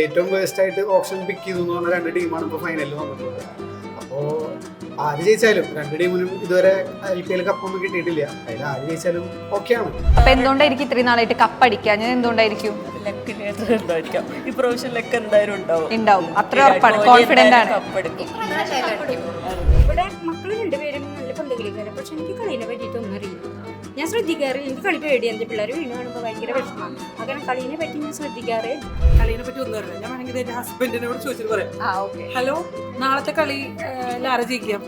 ഏറ്റവും വേസ്റ്റ് ആയിട്ട് ഓപ്ഷൻ പിക്ക് ചെയ്തു എന്ന് പറഞ്ഞ രണ്ട് ടീമാണ് ഇപ്പോൾ ഫൈനലിൽ വന്നിട്ടുള്ളത് അപ്പോൾ ആര് ജയിച്ചാലും രണ്ട് ടീമിനും ഇതുവരെ ഐ പി എൽ കപ്പൊന്നും കിട്ടിയിട്ടില്ല. അതിൽ ആര് ജയിച്ചാലും ഓക്കെയാണ് അപ്പൊ എന്തുകൊണ്ടായിരിക്കും ഇത്രയും നാളായിട്ട് കപ്പടിക്കാൻ ഞാൻ എന്തുകൊണ്ടായിരിക്കും? ഇപ്രാവശ്യം ലക്ക് എന്തായാലും ഉണ്ടാവും. ഉണ്ടാവും. അത്ര ഉറപ്പാണ്. കോൺഫിഡന്റ് ആണ്. ഇവിടെ മക്കൾ രണ്ടുപേരും നല്ല പന്ത് കളിക്കാറ് പക്ഷെ എനിക്ക് കളീനെ പറ്റിയിട്ടൊന്നും അറിയില്ല. ഞാൻ ശ്രദ്ധിക്കാറില്ല എനിക്ക് കളി പേടിയാണ് എന്റെ പിള്ളേർ വീണ് കാണുമ്പോൾ ഭയങ്കര വിഷമമാണ്. അങ്ങനെ കളീനെ പറ്റി ഞാൻ ശ്രദ്ധിക്കാറേ. കളീനെ പറ്റി ഒന്നും അറിയില്ല. ഞാൻ വേണമെങ്കിൽ എന്റെ ഹസ്ബൻഡിനോട് ചോദിച്ചിട്ട് പറയാം. ആ ഓക്കെ. ഹലോ നാളത്തെ കളി ലാര ജയിക്കാം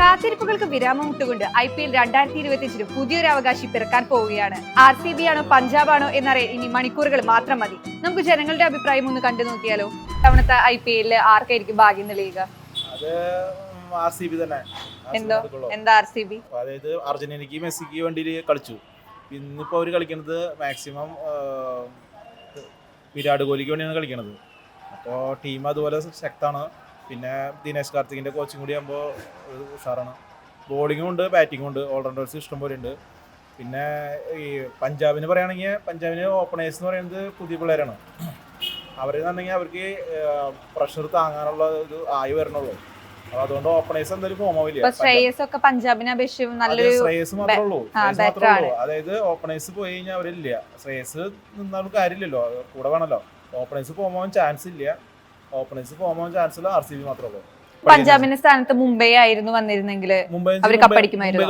കാത്തിരിപ്പുകൾക്ക് വിരാമം ഇട്ടുകൊണ്ട് ഐ പി എൽ രണ്ടായിരത്തി ഇരുപത്തിയഞ്ചിന് പുതിയൊരു അവകാശി പിറക്കാൻ പോവുകയാണ്. ആർ സി ബി ആണോ പഞ്ചാബ് ആണോ എന്നറിയാൻ ഇനി മണിക്കൂറുകൾ മാത്രം മതി. നമുക്ക് ജനങ്ങളുടെ അഭിപ്രായം ഒന്ന് കണ്ടു നോക്കിയാലോ? തവണത്തെ ഐ പി എല്ലിൽ ആർക്കായിരിക്കും ഭാഗ്യം തെളിയുക അത് ആർ സി ബി തന്നെ. എന്തോ? എന്താ ആർ സി ബി? അതായത് അർജന്റീനയ്ക്ക് മെസ്സിക്ക് വേണ്ടി കളിച്ചു. ഇന്നിപ്പോ അവർ കളിക്കുന്നത് മാക്സിമം വിരാട് കോഹ്ലിക്ക് വേണ്ടിയാണ് കളിക്കുന്നത് അപ്പോ ടീം അതുപോലെ ശക്തമാണ് പിന്നെ ദിനേശ് കാർത്തികിന്റെ കോച്ചിങ് കൂടി ആകുമ്പോൾ ഉഷാറാണ്. ബോളിങ്ങും ഉണ്ട് ബാറ്റിങ്ങും ഉണ്ട്. ഓൾറൗണ്ടേഴ്സ് ഇഷ്ടം പോലെ ഉണ്ട്. പിന്നെ ഈ പഞ്ചാബിന് പറയുകയാണെങ്കിൽ പഞ്ചാബിന് ഓപ്പണേഴ്സ് എന്ന് പറയുന്നത് പുതിയ പിള്ളേരാണ്. അവരെന്നുണ്ടെങ്കിൽ അവർക്ക് പ്രഷർ താങ്ങാനുള്ള ഒരു ആയി വരണുള്ളൂ. അതുകൊണ്ട് ഓപ്പണേഴ്സ് എന്തായാലും ഫോം ആവില്ല. ശ്രേയസ് ഒക്കെ പഞ്ചാബിനെ അപേക്ഷിച്ച് നല്ലൊരു ശ്രേയസ് മാത്രമേ ഉള്ളൂ. അതായത് ഓപ്പണേഴ്സ് പോയി കഴിഞ്ഞാൽ അവരില്ല. ശ്രേയസ് നിന്നാലും കാര്യമില്ലല്ലോ. കൂടെ വേണമല്ലോ ഓപ്പണേഴ്സ് പോകുമ്പോൾ ചാൻസ് ഇല്ല. ഓപ്പണേഴ്സ് പോകുമ്പോൾ ചാൻസ് ഉള്ള ആർ സി ബി മാത്രമേ ഉള്ളൂ. പഞ്ചാബിന്റെ സ്ഥാനത്ത് മുംബൈ ആയിരുന്നു വന്നിരുന്നെങ്കിൽ മുംബൈ കപ്പടിക്കുമായിരുന്നു.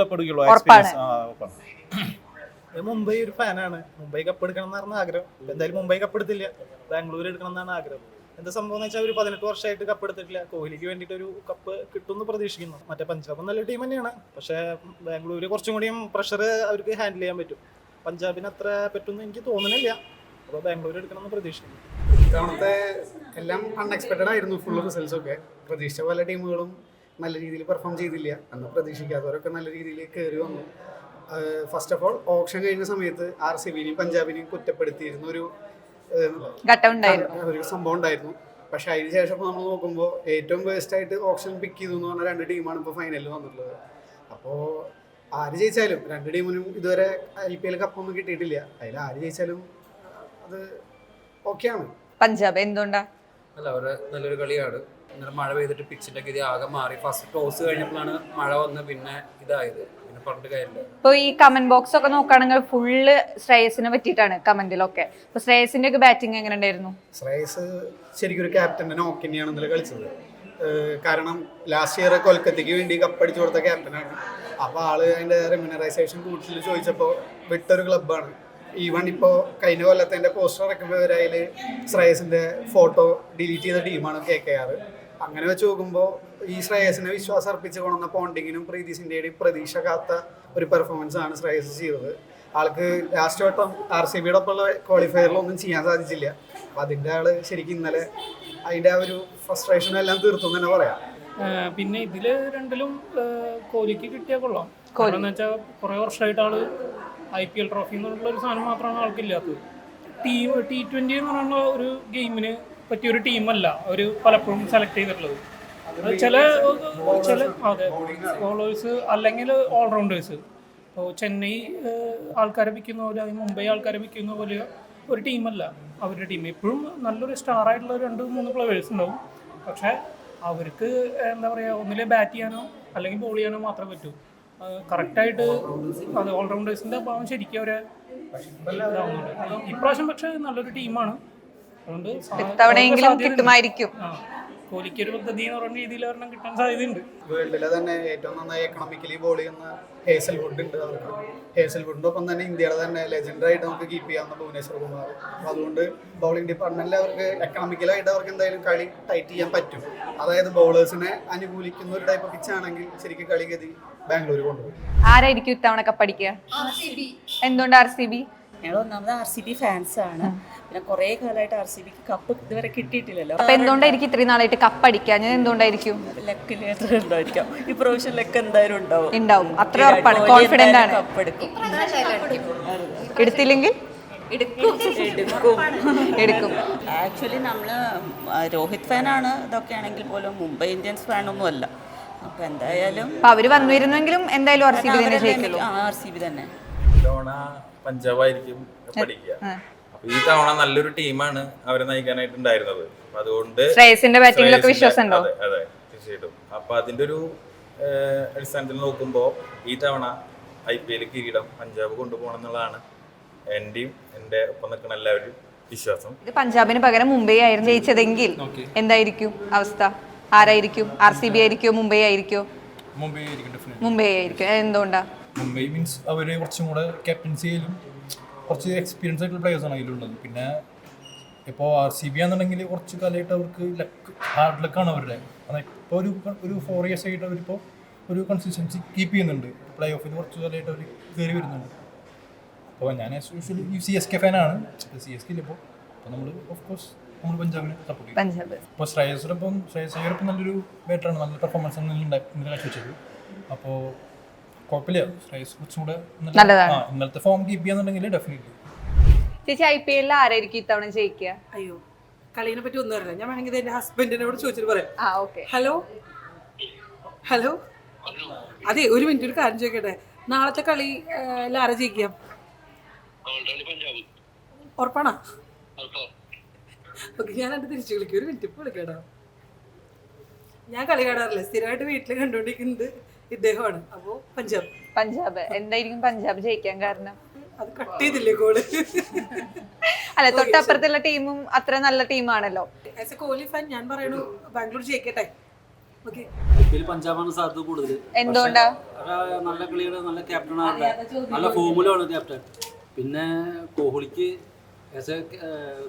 മുംബൈ- ഒരു ഫാനാണ് മുംബൈ കപ്പ് എടുക്കണം എന്നായിരുന്നു ആഗ്രഹം. എന്തായാലും മുംബൈ കപ്പ് എടുത്തില്ല. ബാംഗ്ലൂർ എടുക്കണം എന്നാണ് ആഗ്രഹം. എന്താ സംഭവം എന്ന് വെച്ചാൽ ഒരു പതിനെട്ട് വർഷമായിട്ട് കപ്പ് എടുത്തിട്ടില്ല. കോഹ്ലിക്ക് വേണ്ടിയിട്ട് ഒരു കപ്പ് കിട്ടുമെന്ന് പ്രതീക്ഷിക്കുന്നു. മറ്റേ പഞ്ചാബ് നല്ല ടീം തന്നെയാണ്. പക്ഷേ ബാംഗ്ലൂർ കുറച്ചും കൂടിയും പ്രഷർ അവർക്ക് ഹാൻഡിൽ ചെയ്യാൻ പറ്റും. പഞ്ചാബിന് അത്ര പറ്റുമെന്ന് എനിക്ക് തോന്നുന്നില്ല. അപ്പോൾ ബാംഗ്ലൂർ എടുക്കണമെന്ന് പ്രതീക്ഷിക്കുന്നു. ഇത്തവണത്തെ എല്ലാം അൺഎക്സ്പെക്റ്റഡ് ആയിരുന്നു ഫുൾ റിസൾട്ട്സ് ഒക്കെ. പ്രതീക്ഷിച്ച പല ടീമുകളും നല്ല രീതിയിൽ പെർഫോം ചെയ്തില്ല. അന്ന് പ്രതീക്ഷിക്കാത്തവരൊക്കെ നല്ല രീതിയിൽ കയറി വന്നു. ഫസ്റ്റ് ഓഫ് ഓൾ ഓപ്ഷൻ കഴിഞ്ഞ സമയത്ത് ആർ സി ബിനെയും പഞ്ചാബിനെയും കുറ്റപ്പെടുത്തിയിരുന്ന ഒരു ഏഹ്, ഉണ്ടായിരുന്നു. ഒരു സംഭവം ഉണ്ടായിരുന്നു. പക്ഷെ അതിന് ശേഷം നമ്മൾ നോക്കുമ്പോൾ ഏറ്റവും ബെസ്റ്റ് ആയിട്ട് ഓപ്ഷൻ പിക്ക് ചെയ്തു എന്ന് പറഞ്ഞ രണ്ട് ടീമാണ് ഇപ്പോൾ ഫൈനലിൽ വന്നിട്ടുള്ളത്. അപ്പോൾ ആര് ജയിച്ചാലും രണ്ട് ടീമിനും ഇതുവരെ ഐ പി എൽ കപ്പൊന്നും കിട്ടിയിട്ടില്ല. അതിൽ ആര് ജയിച്ചാലും അത് ഓക്കെയാണ് പഞ്ചാബ് എന്തുകൊണ്ടാ? അല്ല അവരുടെ നല്ലൊരു കളിയാണ്. ഇന്നലെ മഴ പെയ്തിട്ട് പിച്ചിന്റെ ഗതി ആകെ മാറി. ഫസ്റ്റ് ടോസ് കഴിഞ്ഞപ്പോഴാണ് മഴ വന്ന് പിന്നെ ഇതായത്. ഇപ്പൊ ഈ കമന്റ് ബോക്സ് ഒക്കെ നോക്കുകയാണെങ്കിൽ ഫുള്ള് ശ്രേയസിനെ പറ്റിയിട്ടാണ് കമന്റിലൊക്കെ അപ്പൊ ശ്രേയസിന്റെ ഒക്കെ ബാറ്റിംഗ് എങ്ങനെ ഉണ്ടായിരുന്നു? ശ്രേയസ് ശരിക്കും ഒരു ക്യാപ്റ്റന്റെ നോക്ക് തന്നെയാണ് ഇന്നലെ കളിച്ചത്. കാരണം ലാസ്റ്റ് ഇയർ കൊൽക്കത്തയ്ക്ക് വേണ്ടി കപ്പടിച്ചു കൊടുത്ത ക്യാപ്റ്റനാണ് അപ്പോൾ ആൾ അതിന്റെ റെമ്യൂണറൈസേഷൻ കൂടുതൽ ചോദിച്ചപ്പോൾ വിട്ടൊരു ക്ലബ്ബാണ് ഈവൺ ഇപ്പോ കഴിഞ്ഞ കൊല്ലത്തെ പോസ്റ്റർ ഇറക്കുമ്പോൾ അതിൽ ശ്രേയസിന്റെ ഫോട്ടോ ഡിലീറ്റ് ചെയ്ത ടീമാണ് കെ കെ ആർ അങ്ങനെ വെച്ച് നോക്കുമ്പോൾ ഈ ശ്രേയസിനെ വിശ്വാസം അർപ്പിച്ച് കൊണ്ടുവന്ന പോണ്ടിങ്ങിനും പ്രീതി സിന്ധ്യയുടെയും പ്രതീക്ഷ കാത്ത ഒരു പെർഫോമൻസ് ആണ് ശ്രേയസ് ചെയ്തത്. ആൾക്ക് ലാസ്റ്റ് വട്ടം ആർ സി ബിയുടെ ഒപ്പമുള്ള ക്വാളിഫയറിലൊന്നും ചെയ്യാൻ സാധിച്ചില്ല. അപ്പം അതിന്റെ ആൾ ശരിക്കും ഇന്നലെ അതിന്റെ ആ ഒരു ഫ്രസ്ട്രേഷൻ എല്ലാം തീർത്തു എന്ന് തന്നെ പറയാം. പിന്നെ ഇതിൽ രണ്ടിലും കോലിക്ക് കോഹ്ലിക്ക് കിട്ടിയാൽ കൊള്ളാം കാരണം എന്ന് വെച്ചാൽ കുറെ വർഷമായിട്ട് ആൾ ഐ പി എൽ ട്രോഫി എന്നുള്ള ഒരു സാധനം മാത്രമാണ് ആൾക്കില്ലാത്തത്. ടീം ടി ട്വന്റി എന്ന് പറയുന്ന ഒരു ഗെയിമിന് പറ്റിയ ഒരു ടീമല്ല അവർ പലപ്പോഴും സെലക്ട് ചെയ്തിട്ടുള്ളത്. ചില ചില അതെ ബോളേഴ്സ് അല്ലെങ്കിൽ ഓൾറൗണ്ടേഴ്സ് ഇപ്പോൾ ചെന്നൈ ആൾക്കാരെ വിൽക്കുന്ന പോലെ അല്ലെങ്കിൽ മുംബൈ ആൾക്കാരെ വിൽക്കുന്ന പോലെ ഒരു ടീമല്ല. അവരുടെ ടീം എപ്പോഴും നല്ലൊരു സ്റ്റാർ ആയിട്ടുള്ള രണ്ട് മൂന്ന് പ്ലെയേഴ്സ് ഉണ്ടാവും. പക്ഷേ അവർക്ക് എന്താ പറയുക ഒന്നിലെ ബാറ്റ് ചെയ്യാനോ അല്ലെങ്കിൽ ബോൾ ചെയ്യാനോ മാത്രമേ പറ്റൂ. കറക്റ്റായിട്ട് അത് ഓൾറൗണ്ടേഴ്സിന്റെ അഭാവം ശരിക്കും അവരെ ഇപ്രാവശ്യം പക്ഷേ നല്ലൊരു ടീമാണ് അതുകൊണ്ട് കിട്ടുമായിരിക്കും. ആ കോഹ്ലിക്ക് ഒരു പദ്ധതി എന്ന് പറഞ്ഞ രീതിയിൽ ഒരെണ്ണം കിട്ടാൻ സാധ്യതയുണ്ട്. വേൾഡിലെ തന്നെ ഏറ്റവും നന്നായി എക്കണോമിക്കലി ബോൾ ചെയ്യുന്ന ഹേസൽ വുഡ് ഉണ്ട് അവർക്ക്. ഹേസൽ വുഡിന്റെ ഒപ്പം തന്നെ ഇന്ത്യയുടെ തന്നെ ലെജൻഡറായിട്ട് നമുക്ക് കീപ്പ് ചെയ്യാവുന്ന ഭുവനേശ്വർ കുമാർ. അപ്പോൾ അതുകൊണ്ട് ബൗളിംഗ് ഡിപ്പാർട്ട്മെന്റിൽ അവർക്ക് എക്കണോമിക്കലായിട്ട് അവർക്ക് എന്തായാലും കളി ടൈറ്റ് ചെയ്യാൻ പറ്റും. അതായത് ബൗളേഴ്സിനെ അനുകൂലിക്കുന്ന ഒരു ടൈപ്പ് പിച്ചാണെങ്കിൽ ശരിക്കും കളി ഗതി ബാംഗ്ലൂർ കൊണ്ടുപോകും. ആരായിരിക്കും ഇത്തവണ കപ്പടിക്കുക എന്തുകൊണ്ട് ആർ സി ബി? ഞങ്ങൾ ഒന്നാമത് ആർ സി ബി ഫാൻസ് ആണ്. പിന്നെ കുറെ കാലമായിട്ട് ആർ സി ബിക്ക് കപ്പ് ഇതുവരെ കിട്ടിയിട്ടില്ലല്ലോ. അപ്പൊ എന്തുകൊണ്ടായിരിക്കും ഇത്രയും നാളായിട്ട് കപ്പടിക്കാൻ ഞാൻ എന്തുകൊണ്ടായിരിക്കും? ലക്കിന് ഉണ്ടായിരിക്കാം. ഈ പ്രാവശ്യം ലക്ക് എന്തായാലും ഉണ്ടാവും. ഉണ്ടാവും. അത്ര ഉറപ്പാണ്. കോൺഫിഡന്റ് ആണ്. കപ്പ് എടുക്കും. എടുത്തില്ലെങ്കിൽ? എടുക്കും. എടുക്കും. ആക്ച്വലി നമ്മൾ രോഹിത് ഫാനാണ് ഇതൊക്കെ ആണെങ്കിൽ പോലും മുംബൈ ഇന്ത്യൻസ് ഫാനൊന്നും അല്ല. അപ്പൊ എന്തായാലും അപ്പൊ അവർ വന്നിരുന്നെങ്കിലും എന്തായാലും ആർ സി ബി തന്നെ ആർ സി ബി തന്നെ. പഞ്ചാബായിരിക്കും പഠിക്കുക. അപ്പൊ ഈ തവണ നല്ലൊരു ടീമാണ് അവരെ നയിക്കാനായിട്ടുണ്ടായിരുന്നത്. ഉണ്ടായിരുന്നത് അതുകൊണ്ട് ശ്രേയസിന്റെ ബാറ്റിംഗിലൊക്കെ ശ്രേയസിന്റെ- വിശ്വാസം അതെ അതെ തീർച്ചയായിട്ടും. അപ്പൊ അതിന്റെ ഒരു അടിസ്ഥാനത്തിൽ നോക്കുമ്പോൾ ഈ തവണ ഐ പി എൽ കിരീടം പഞ്ചാബ് കൊണ്ടുപോകണം എന്നുള്ളതാണ് എന്റെയും എന്റെ ഒപ്പം നിൽക്കുന്ന എല്ലാവരും വിശ്വാസം. ഇത് പഞ്ചാബിന് പകരം മുംബൈ ആയിരുന്നു ജയിച്ചതെങ്കിൽ എന്തായിരിക്കും അവസ്ഥ? ആരായിരിക്കും? ആർ സി ബി ആയിരിക്കോ? മുംബൈ ആയിരിക്കോ? മുംബൈ ആയിരിക്കും ഡെഫിനറ്റ്ലി മുംബൈ ആയിരിക്കും. എന്തുകൊണ്ടാ മുംബൈ മീൻസ് അവർ കുറച്ചും കൂടെ ക്യാപ്റ്റൻസിയിലും കുറച്ച് എക്സ്പീരിയൻസ് ആയിട്ടുള്ള പ്ലേയേഴ്സാണ് അതിലുള്ളത്. പിന്നെ ഇപ്പോൾ ആർ സി ബി ആണെന്നുണ്ടെങ്കിൽ കുറച്ച് കാലമായിട്ട് അവർക്ക് ലക്ക് ഹാർഡ് ലക്കാണ് അവരുടെ. അതായത് ഇപ്പോൾ ഒരു ഒരു ഫോർ ഇയേഴ്സ് ആയിട്ട് അവരിപ്പോൾ ഒരു കൺസിസ്റ്റൻസി കീപ്പ് ചെയ്യുന്നുണ്ട്. പ്ലേ ഓഫിൽ കുറച്ച് കാലമായിട്ട് അവർ കയറി വരുന്നുണ്ട്. അപ്പോൾ ഞാൻ യു സി എസ് കെ ഫാനാണ് സി എസ് കെ ഇപ്പോൾ അപ്പോൾ നമ്മൾ ഓഫ് കോഴ്സ് നമ്മൾ പഞ്ചാബിനെ സപ്പോർട്ട് ചെയ്യും. ഇപ്പോൾ ശ്രേയസിനൊപ്പം ശ്രേയസ് അയ്യരപ്പം നല്ലൊരു ബാറ്ററാണ് നല്ല പെർഫോമൻസ് ഇന്നലെ കാഴ്ചവെച്ചത്. അപ്പോൾ ഇന്നലത്തെ ഫോം കീപ്പ് ചെയ്യാന്നുണ്ടെങ്കിൽ ഡെഫിനറ്റ്ലി ചേച്ചി ഐ പി എല്ലിൽ ആരായിരിക്കും ഇത്തവണ ജയിക്കുക? അയ്യോ കളീനെ പറ്റി ഒന്നും അറിയില്ല. ഞാൻ വേണമെങ്കിൽ എന്റെ ഹസ്ബൻഡിനോട് ചോദിച്ചിട്ട് പറയാം. ആ ഓക്കെ ഹലോ ഹലോ അതെ ഒരു മിനിറ്റ് ഒരു കാര്യം ചോദിക്കട്ടെ? നാളത്തെ കളി ലാര ജയിക്കാം ഉറപ്പാണോ? ഓക്കെ ഞാൻ അത് തിരിച്ചു വിളിക്കും. ഒരു മിനിറ്റ് ഇപ്പോൾ വിളിക്കട്ടോ. ഞാൻ കളി കാണാറില്ല. സ്ഥിരമായിട്ട് വീട്ടിൽ കണ്ടുകൊണ്ടിരിക്കുന്നത് ഇദ്ദേഹമാണ്. അപ്പോൾ പഞ്ചാബ്. പഞ്ചാബ്. എന്തായിരിക്കും പഞ്ചാബ് ജയിക്കാൻ കാരണം? അത് കട്ട് ചെയ്തില്ലേ ഗോൾ അല്ല തൊട്ടപ്പുറത്തുള്ള ടീമും അത്ര നല്ല ടീമാണല്ലോ. ആസ് എ കോഹ്ലി ഫാൻ ഞാൻ പറയണു ബാംഗ്ലൂർ ജയിക്കട്ടെ. പഞ്ചാബാണ് സാധ്യത കൂടുതൽ എന്തുകൊണ്ടാ? നല്ല കളിയുടെ നല്ല ക്യാപ്റ്റനാണ് നല്ല ഫോമുലാണ് ക്യാപ്റ്റൻ പിന്നെ കോഹ്ലിക്ക് as a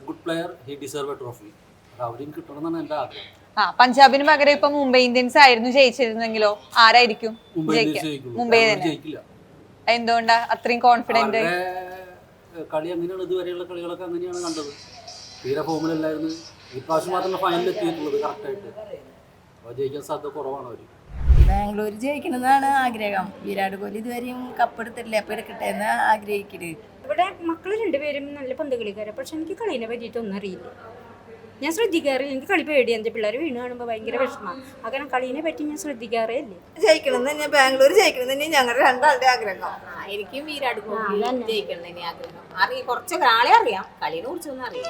good player he deserve a trophy അത് അവരും കിട്ടണമെന്നാണ് എന്റെ ആഗ്രഹം. ആ പഞ്ചാബിന് പകരം ഇപ്പൊ മുംബൈ ഇന്ത്യൻസ് ആയിരുന്നു ജയിച്ചിരുന്നെങ്കിലോ? ആരായിരിക്കും മുംബൈ തന്നെ. ജയിക്കില്ല. എന്തുകൊണ്ടാ? അത്രയും കോൺഫിഡന്റ് കളി അങ്ങനെയാണ് ഇതുവരെയുള്ള കളികളൊക്കെ അങ്ങനെയാണ് കണ്ടത്. തീരെ ഫോമിലല്ലായിരുന്നു. ഇപ്രാവശ്യം മാത്രമല്ല മാത്രമേ ഫൈനലിൽ എത്തിയിട്ടുള്ളത് കറക്റ്റായിട്ട് അപ്പോൾ ജയിക്കാൻ സാധ്യത കുറവാണ് അവർ ബാംഗ്ലൂർ ജയിക്കണമെന്നാണ് ആഗ്രഹം. വിരാട് കോഹ്ലി ഇതുവരെയും കപ്പെടുത്തിട്ടില്ല അപ്പോൾ എടുക്കട്ടെ എന്ന് ആഗ്രഹിക്കുന്നത് ഇവിടെ മക്കൾ രണ്ടുപേരും നല്ല പന്ത് കളിക്കാരാണ് പക്ഷെ എനിക്ക് കളീനെ പറ്റിയിട്ടൊന്നും അറിയില്ല. ഞാൻ ശ്രദ്ധിക്കാറില്ല എനിക്ക് കളി പേടി എന്റെ പിള്ളേർ വീണ് കാണുമ്പോൾ ഭയങ്കര വിഷമമാണ് അങ്ങനെ കളീനെ പറ്റി ഞാൻ ശ്രദ്ധിക്കാറേ ഇല്ല ജയിക്കണം തന്നെ. ബാംഗ്ലൂർ ജയിക്കണം തന്നെ. ഞങ്ങളുടെ രണ്ടാളുടെ ആഗ്രഹം. എനിക്കും വീരാട് കോഹ്ലി ജയിക്കണം തന്നെ ആഗ്രഹം. അറിയാം കുറച്ചൊക്കെ ആളെ അറിയാം. കളീനെ കുറിച്ചൊന്നും അറിയാം